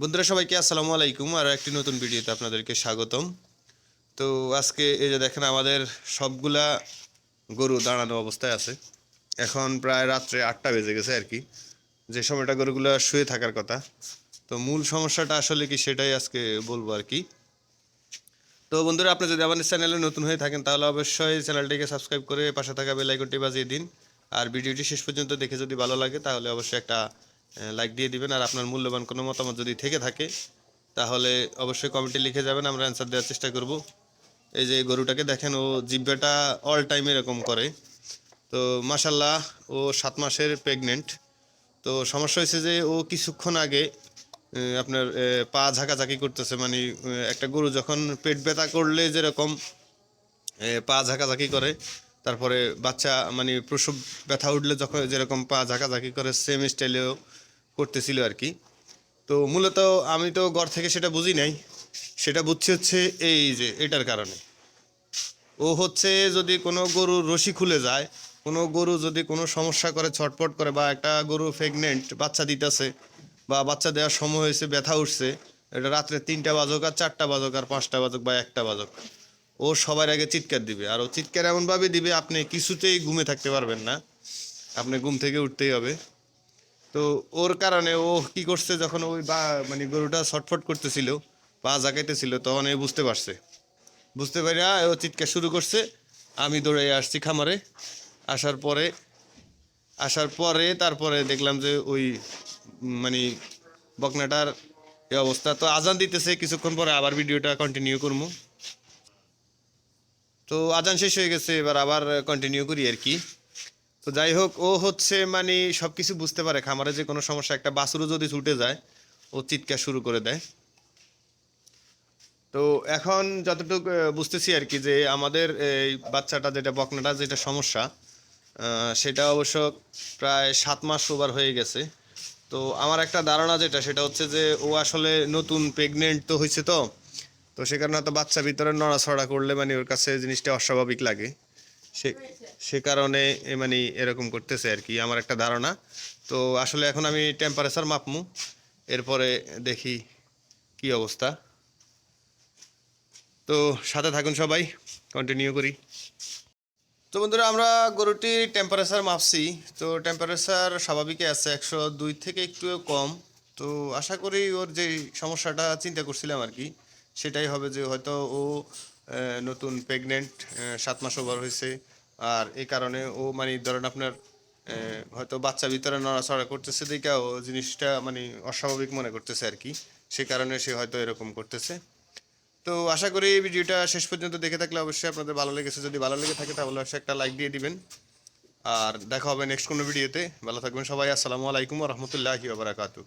বন্ধুরা, সবাইকে আসসালামু আলাইকুম আর একটি নতুন ভিডিওতে আপনাদেরকে স্বাগতম। তো আজকে এই যে দেখেন আমাদের সবগুলা গরু দাঁড়ানো অবস্থায় আছে। এখন প্রায় রাত্রে আটটা বেজে গেছে আর কি। যে সময়টা গরুগুলো শুয়ে থাকার কথা। তো মূল সমস্যাটা আসলে কি সেটাই আজকে বলব আর কি। তো বন্ধুরা, আপনি যদি আমাদের চ্যানেলে নতুন হয়ে থাকেন, তাহলে অবশ্যই চ্যানেলটিকে সাবস্ক্রাইব করে পাশে থাকা বেল আইকনটি বাজিয়ে দিন। আর ভিডিওটি শেষ পর্যন্ত দেখে যদি ভালো লাগে, তাহলে অবশ্যই একটা লাইক দিয়ে দিবেন আর আপনার মূল্যবান কোনো মতামত যদি থেকে থাকে, তাহলে অবশ্যই কমেন্টে লিখে যাবেন, আমরা অ্যান্সার দেওয়ার চেষ্টা করব। এই যে গরুটাকে দেখেন, ও জিব্বাটা অল টাইম এরকম করে। তো মাসাল্লাহ ও সাত মাসের প্রেগনেন্ট তো সমস্যা হয়েছে যে ও কিছুক্ষণ আগে আপনার পা ঝাঁকাঝাঁকি করতেছে। মানে একটা গরু যখন পেট ব্যথা করলে যেরকম পা ঝাঁকাঝাঁকি করে, তারপরে বাচ্চা মানে প্রসব ব্যথা উঠলে যখন যেরকম পা ঝাঁকাঝাঁকি করে সেম স্টাইলেও করতেছিল আর কি। তো মূলত আমি তো ঘর থেকে সেটা বুঝি নাই। সেটা বুঝছি হচ্ছে এই যে এটার কারণে। ও হচ্ছে যদি কোনো গরু রশি খুলে যায়, কোনো গরু যদি কোনো সমস্যা করে, ছটপট করে বা একটা গরু প্রেগনেন্ট বাচ্চা দিতেছে বা বাচ্চা দেওয়ার সময় হয়েছে, ব্যথা উঠছে, এটা রাত্রে তিনটা বাজক আর চারটা বাজক আর পাঁচটা বাজক বা একটা বাজক, ও সবার আগে চিৎকার দিবে। আর ও চিৎকার এমনভাবে দিবে, আপনি কিছুতেই ঘুমে থাকতে পারবেন না। আপনি ঘুম থেকে উঠতেই হবে। তো ওর কারণে ও কি করছে যখন ওই বা মানে গরুটা ছটফট করতেছিল, পা জাগাইতেছিল, তখন এ বুঝতে পারছে। বুঝতে পারি ও চিৎকার শুরু করছে, আমি দৌড়ে আসছি খামারে। আসার পরে আসার পরে তারপরে দেখলাম যে ওই মানে বকনাটার এই অবস্থা। তো আজান দিতেছে, কিছুক্ষণ পরে আবার ভিডিওটা কন্টিনিউ করব তো আজান শেষ হয়ে গেছে, এবার আবার কন্টিনিউ করি আর কি। তো যাই হোক, ও হচ্ছে মানে সব কিছু বুঝতে পারে, খামারে যে কোনো সমস্যা, একটা বাছুরও যদি ছুটে যায়, ও চিৎকার শুরু করে দেয়। তো এখন যতটুকু বুঝতেছি আর কি যে আমাদের এই বাচ্চাটা যেটা, বকনাটা যেটা সমস্যা সেটা অবশ্য প্রায় সাত মাস ওভার হয়ে গেছে। তো আমার একটা ধারণা যেটা, সেটা হচ্ছে যে ও আসলে নতুন প্রেগনেন্ট তো হয়েছে তো তো সে কারণে হয়তো বাচ্চা ভিতরে নড়াছড়া করলে মানে ওর কাছে জিনিসটা অস্বাভাবিক লাগে। সে সে কারণে মানে এরকম করতেছে আর কি, আমার একটা ধারণা। তো আসলে এখন আমি টেম্পারেচার মাপমু, এরপরে দেখি কি অবস্থা। তো সাথে থাকুন সবাই কন্টিনিউ করি। তো বন্ধুরা, আমরা গরুটির টেম্পারেচার মাপছি। তো টেম্পারেচার স্বাভাবিকই আছে, একশো দুই থেকে একটু কম। তো আশা করি ওর যে সমস্যাটা চিন্তা করছিলাম আর কি, সেটাই হবে যে হয়তো ও নতুন প্রেগনেন্ট সাত মাস ওভার হয়েছে। আর এই কারণে ও মানে ধরেন আপনার হয়তো বাচ্চা ভিতরে নড়াচড়া করতেছে দেখে ও জিনিসটা মানে অস্বাভাবিক মনে করতেছে আর কি। সে কারণে সে হয়তো এরকম করতেছে। তো আশা করি এই ভিডিওটা শেষ পর্যন্ত দেখে থাকলে অবশ্যই আপনাদের ভালো লেগেছে। যদি ভালো লেগে থাকে তাহলে অবশ্যই একটা লাইক দিয়ে দিবেন। আর দেখা হবে নেক্সট কোনো ভিডিওতে ভালো থাকবেন সবাই। আসসালামু আলাইকুম রহমতুল্লাহি বারাকাতু